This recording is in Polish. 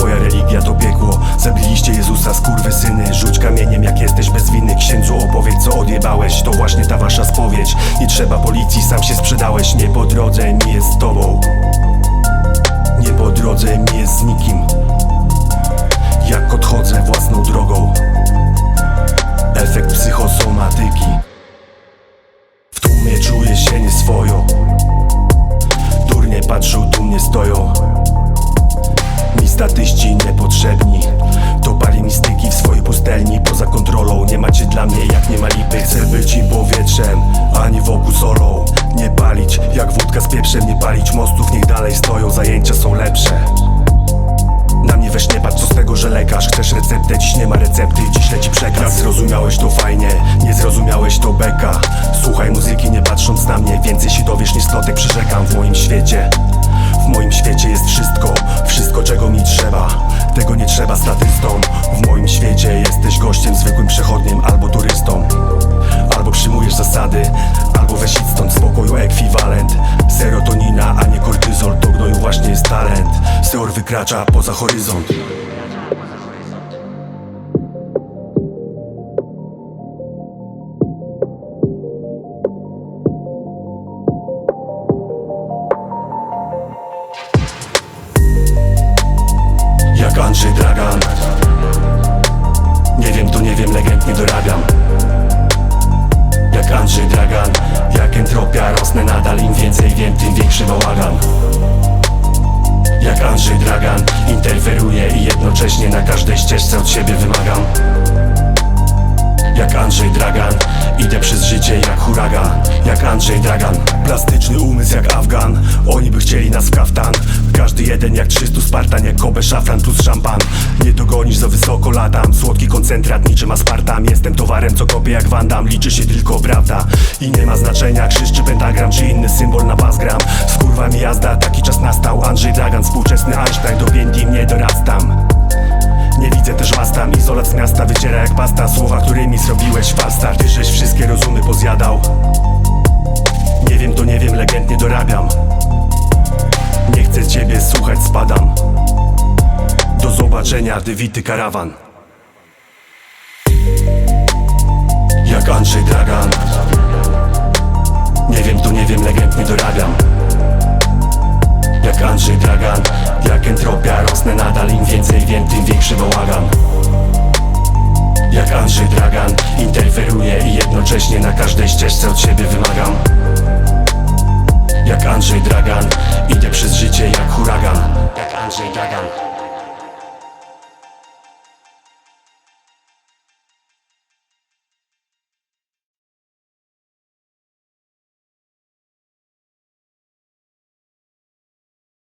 Twoja religia to piekło. Zabiliście Jezusa, skurwy syny. Rzuć kamieniem jak jesteś bez winy. Księdzu opowiedz co odjebałeś. To właśnie ta wasza spowiedź. Nie trzeba policji, sam się sprzedałeś. Nie po drodze mi jest z tobą. Nie po drodze mi jest z nikim. Jak odchodzę własną drogą. Efekt psychosomatyki. W tłumie czuję się nieswojo Durnie patrzą, dumnie stoją statyści niepotrzebni. To pali mistyki w swojej pustelni. Poza kontrolą nie macie dla mnie jak nie ma lipy. Chcę być im powietrzem, ani wokół solą. Nie palić jak wódka z pieprzem. Nie palić mostów, niech dalej stoją. Zajęcia są lepsze. Na mnie weź nie patrz, co z tego, że lekarz. Chcesz receptę, dziś nie ma recepty, dziś leci przekaz. Jak zrozumiałeś to fajnie, nie zrozumiałeś to beka. Słuchaj muzyki nie patrząc na mnie Więcej Tego nie trzeba statystom W moim świecie jesteś gościem, zwykłym przechodniem albo turystą. Albo przyjmujesz zasady, albo weź idź stąd spokoju ekwiwalent. Serotonina, a nie kortyzol, to gnoju właśnie jest talent. Seor wykracza poza horyzont Jak Andrzej Dragan. Nie wiem to nie wiem, legend nie dorabiam. Jak Andrzej Dragan Jak entropia rosnę nadal. Im więcej wiem, tym większy bałagan. Jak Andrzej Dragan Interferuję i jednocześnie na każdej ścieżce od siebie wymagam. Jak Andrzej Dragan Idę przez życie jak huragan. Jak Andrzej Dragan Plastyczny umysł jak Afgan. Oni by chcieli nas w kaftan Każdy jeden jak 300 Spartan Jak Kobe szafran plus szampan. Nie dogonisz za wysoko latam. Słodki koncentrat niczym aspartam. Jestem towarem co kopię jak Wandam Liczy się tylko prawda I nie ma znaczenia. Krzyż czy pentagram Czy inny symbol na pas gram. Z kurwami jazda Taki czas nastał. Andrzej Dragan Współczesny Einstein Do piętni nie dorastam. Nie widzę też was tam, izolat z miasta wyciera jak pasta. Słowa, którymi zrobiłeś falstart Ty żeś wszystkie rozumy pozjadał. Nie wiem to nie Do zobaczenia, dywity karawan Jak Andrzej Dragan. Nie wiem to nie wiem, legend nie dorabiam. Jak Andrzej Dragan Jak entropia rosnę nadal Im więcej wiem, tym większy bałagan. Jak Andrzej Dragan Interferuję i jednocześnie na każdej ścieżce od siebie wymagam. Jak Andrzej Dragan Idę przez życie jak huragan. Jak Andrzej Dragan